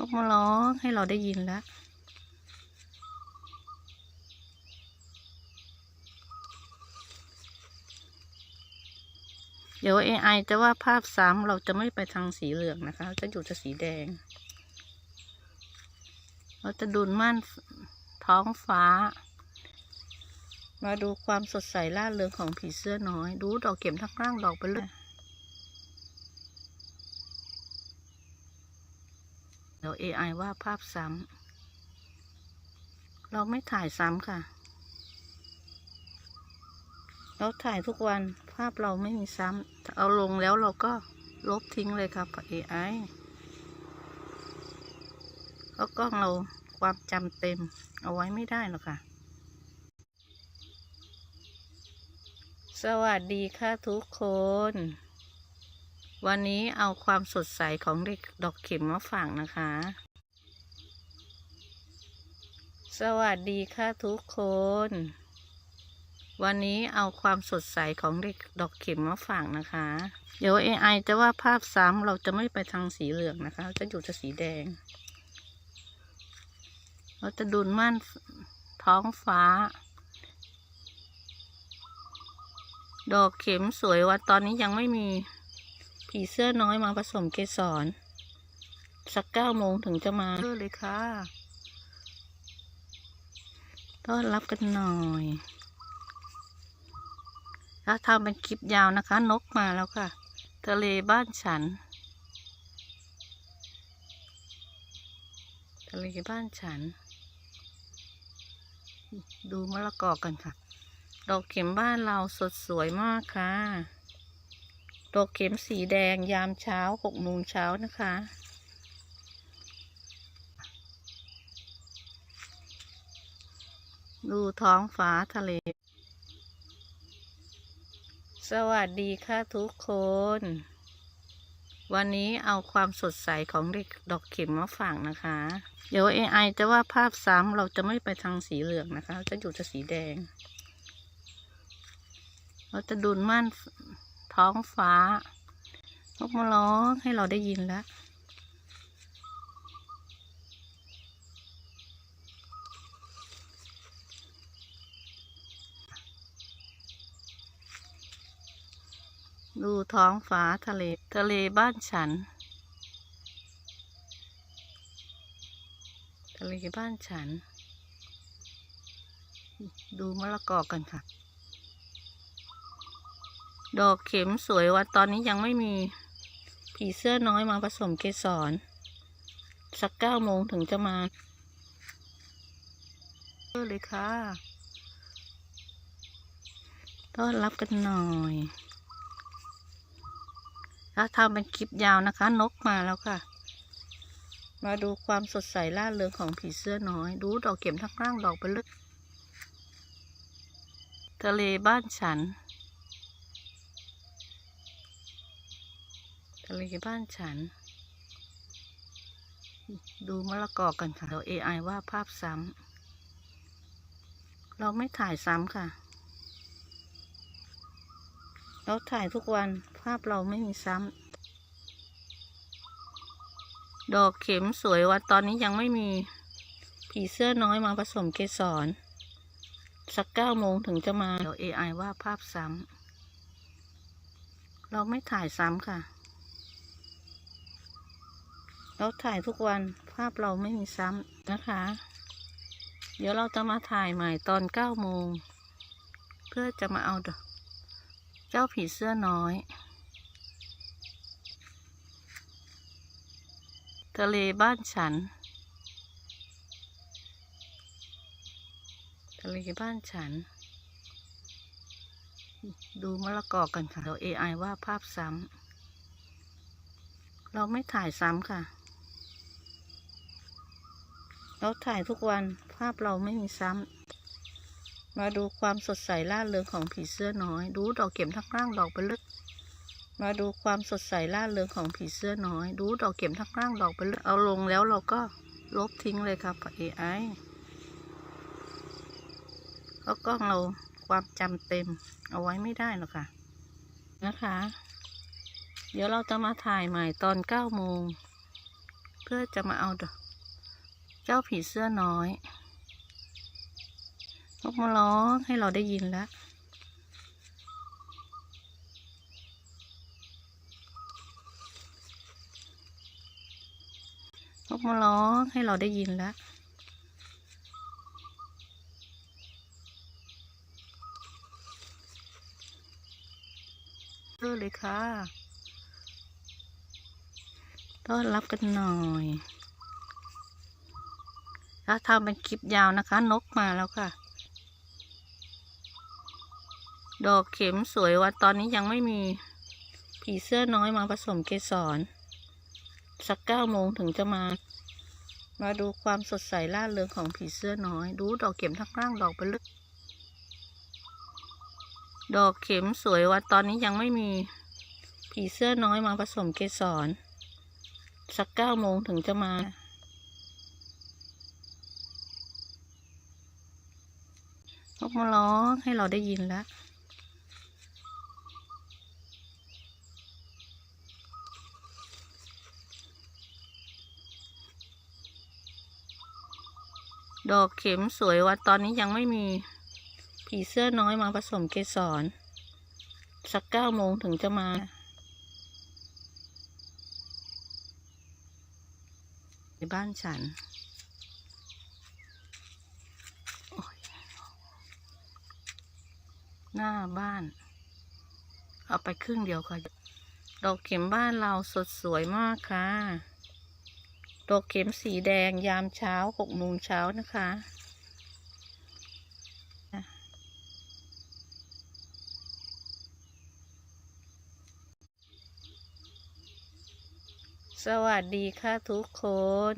นกมาร้องให้เราได้ยินแล้วเดี๋ยว AI จะว่าภาพซ้ำเราจะไม่ไปทางสีเหลืองนะคะ จะอยู่จะสีแดง เราจะดูนม่านท้องฟ้า มาดูความสดใสล่าเริงของผีเสื้อน้อย ดูดอกเข็มทั้งล่างดอกไปเลย ดี๋ยว AI ว่าภาพซ้ำ เราไม่ถ่ายซ้ำค่ะ เราถ่ายทุกวันภาพเราไม่มีซ้ำ เอาลงแล้วเราก็ลบทิ้งเลยครับกับ AI เพราะกล้องเราความจำเต็มเอาไว้ไม่ได้หรอกค่ะ สวัสดีค่ะทุกคน วันนี้เอาความสดใสของเด็กดอกเข็มมาฝากนะคะ สวัสดีค่ะทุกคน วันนี้เอาความสดใสของเด็กดอกเข็มมาฝากนะคะ เดี๋ยว AI จะว่าภาพซ้ำเราจะไม่ไปทางสีเหลืองนะคะ จะอยู่จะสีแดง เราจะดูนม่านท้องฟ้าดอกเข็มสวยว่าตอนนี้ยังไม่มี ผีเสื้อน้อยมาผสมเกสร สักเก้าโมงถึงจะมาเออเลยค่ะ ต้อนรับกันหน่อยถ้าทำเป็นคลิปยาวนะคะ นกมาแล้วค่ะ ทะเลบ้านฉัน ทะเลบ้านฉัน ดูมะละกอกันค่ะ ดอกเข็มบ้านเราสดสวยมากค่ะ ดอกเข็มสีแดงยามเช้าหกโมงเช้านะคะ ดูท้องฟ้าทะเล สวัสดีค่ะทุกคน วันนี้เอาความสดใสของเด็กดอกเข็มมาฝากนะคะ เดี๋ยว AI จะว่าภาพซ้ำเราจะไม่ไปทางสีเหลืองนะคะ จะอยู่จะสีแดง เราจะดูนม่าน ท้องฟ้านกมาร้องให้เราได้ยินแล้ว ดูท้องฟ้าทะเลทะเลบ้านฉัน ทะเลบ้านฉัน ดูมะละกอกันค่ะ ดอกเข็มสวยว่าตอนนี้ยังไม่มีผีเสื้อน้อยมาผสมเกสร สักเก้าโมงถึงจะมาเออเลยค่ะต้อนรับกันหน่อยถ้าทำเป็นคลิปยาวนะคะ นกมาแล้วค่ะ มาดูความสดใสล่าเริงของผีเสื้อน้อย ดูดอกเข็มทั้งล่างดอกไปลึก ทะเลบ้านฉัน ทะเลบ้านฉัน ดูมะละกอกันค่ะเดี๋ยว AI ว่าภาพซ้ำเราไม่ถ่ายซ้ำค่ะ เราถ่ายทุกวันภาพเราไม่มีซ้ำ ดอกเข็มสวยว่าตอนนี้ยังไม่มีผีเสื้อน้อยมาผสมเกสร สักเก้าโมงถึงจะมาเดี๋ยว AI ว่าภาพซ้ำเราไม่ถ่ายซ้ำค่ะ เราถ่ายทุกวันภาพเราไม่มีซ้ำนะคะ เดี๋ยวเราจะมาถ่ายใหม่ตอนเก้าโมง เพื่อจะมาเอาเจ้าผีเสื้อน้อย ทะเลบ้านฉัน ทะเลบ้านฉัน ดูมะละกอกันค่ะเดี๋ยว AI ว่าภาพซ้ำเราไม่ถ่ายซ้ำค่ะ เราถ่ายทุกวันภาพเราไม่มีซ้ำ มาดูความสดใสล่าเริงของผีเสื้อน้อย ดูดอกเข็มทั้งล่างดอกไปลึก มาดูความสดใสล่าเริงของผีเสื้อน้อย ดูดอกเข็มทั้งล่างดอกไปลึก เอาลงแล้วเราก็ลบทิ้งเลยครับกับ AI เพราะกล้องเราความจำเต็มเอาไว้ไม่ได้หรอกค่ะ นะคะ เดี๋ยวเราจะมาถ่ายใหม่ตอนเก้าโมงเพื่อจะมาเอาดอก เจ้าผีเสื้อน้อยนกมาร้องให้เราได้ยินแล้ว นกมาร้องให้เราได้ยินแล้วเออเลยค่ะ ต้อนรับกันหน่อย ถ้าทำเป็นคลิปยาวนะคะ นกมาแล้วค่ะ ดอกเข็มสวยวันตอนนี้ยังไม่มีผีเสื้อน้อยมาผสมเกสร สักเก้าโมงถึงจะมา มาดูความสดใสล่าเริงของผีเสื้อน้อย ดูดอกเข็มทั้งร่างดอกไปลึก ดอกเข็มสวยวันตอนนี้ยังไม่มีผีเสื้อน้อยมาผสมเกสร สักเก้าโมงถึงจะมา นกมาร้องให้เราได้ยินแล้ว ดอกเข็มสวยวันตอนนี้ยังไม่มีผีเสื้อน้อยมาผสมเกสร สักเก้าโมงถึงจะมาในบ้านฉันโอ๊ย หน้าบ้าน เอาไปครึ่งเดียวค่ะ ดอกเข็มบ้านเราสดสวยมากค่ะ ดอกเข็มสีแดงยามเช้าหกโมงเช้านะคะสวัสดีค่ะทุกคน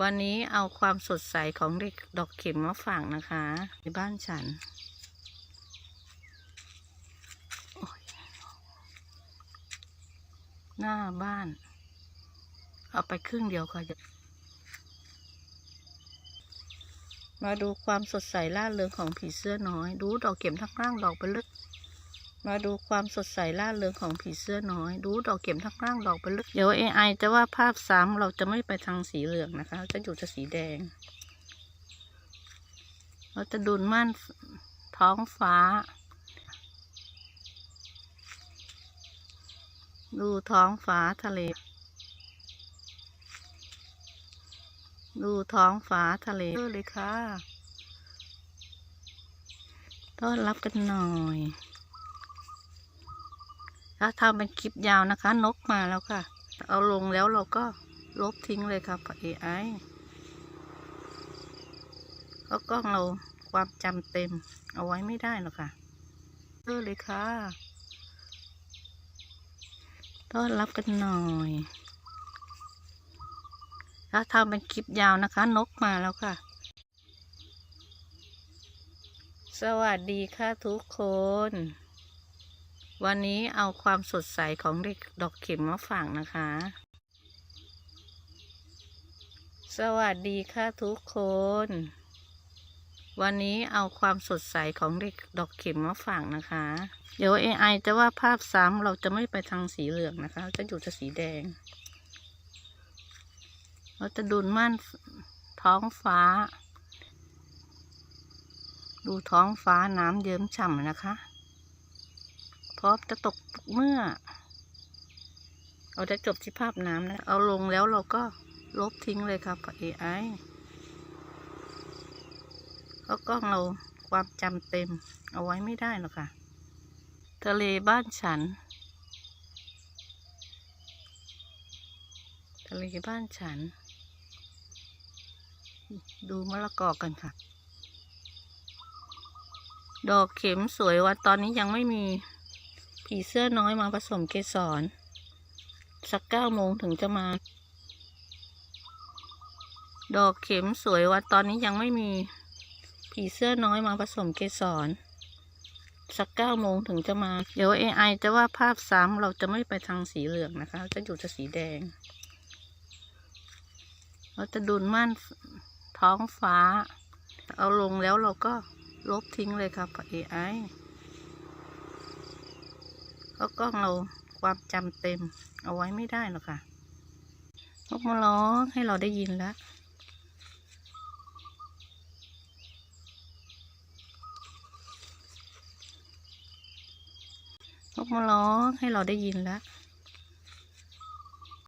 วันนี้เอาความสดใสของเด็กดอกเข็มมาฝากนะคะในบ้านฉันโอ๊ย หน้าบ้าน เอาไปครึ่งเดียวค่ะ มาดูความสดใสล่าเริงของผีเสื้อน้อย ดูดอกเข็มทั้งร่างดอกไปลึก มาดูความสดใสล่าเริงของผีเสื้อน้อย ดูดอกเข็มทั้งร่างดอกไปลึก เดี๋ยว AI จะว่าภาพซ้ำเราจะไม่ไปทางสีเหลืองนะคะ จะอยู่จะสีแดง เราจะดูนม่านท้องฟ้า ดูท้องฟ้าทะเล ดูท้องฟ้าทะเลเลยค่ะ ต้อนรับกันหน่อย ถ้าทำเป็นคลิปยาวนะคะ นกมาแล้วค่ะ เอาลงแล้วเราก็ลบทิ้งเลยครับ AI เพราะกล้องเราความจำเต็ม เอาไว้ไม่ได้หรอกค่ะเออเลยค่ะ ต้อนรับกันหน่อยถ้าทำเป็นคลิปยาวนะคะ นกมาแล้วค่ะ สวัสดีค่ะทุกคน วันนี้เอาความสดใสของเด็กดอกเข็มมาฝากนะคะ สวัสดีค่ะทุกคน วันนี้เอาความสดใสของเด็กดอกเข็มมาฝากนะคะ เดี๋ยว AI จะว่าภาพซ้ำเราจะไม่ไปทางสีเหลืองนะคะ จะอยู่จะสีแดง เราจะดูม่านท้องฟ้า ดูท้องฟ้าน้ำเยิ้มฉ่ำนะคะ พร้อมจะตกเมื่อ เราจะจบที่ภาพน้ำนะ เอาลงแล้วเราก็ลบทิ้งเลยครับ AI ราะกล้องเราความจำเต็มเอาไว้ไม่ได้หรอกค่ะ ทะเลบ้านฉัน ทะเลบ้านฉัน ดูมะละกอกันค่ะ ดอกเข็มสวยวันตอนนี้ยังไม่มีผีเสื้อน้อยมาผสมเกสร สักเก้าโมงถึงจะมา ดอกเข็มสวยวันตอนนี้ยังไม่มี ผีเสื้อน้อยมาผสมเกสร สักเก้าโมงถึงจะมา เดี๋ยว AI จะว่าภาพซ้ำเราจะไม่ไปทางสีเหลืองนะคะ จะอยู่จะสีแดง เราจะดูนม่านท้องฟ้า เอาลงแล้วเราก็ลบทิ้งเลยครับ AI เพราะกล้องเราความจำเต็มเอาไว้ไม่ได้หรอกค่ะนกมาร้องให้เราได้ยินแล้ว มาร้องให้เราได้ยินแล้ว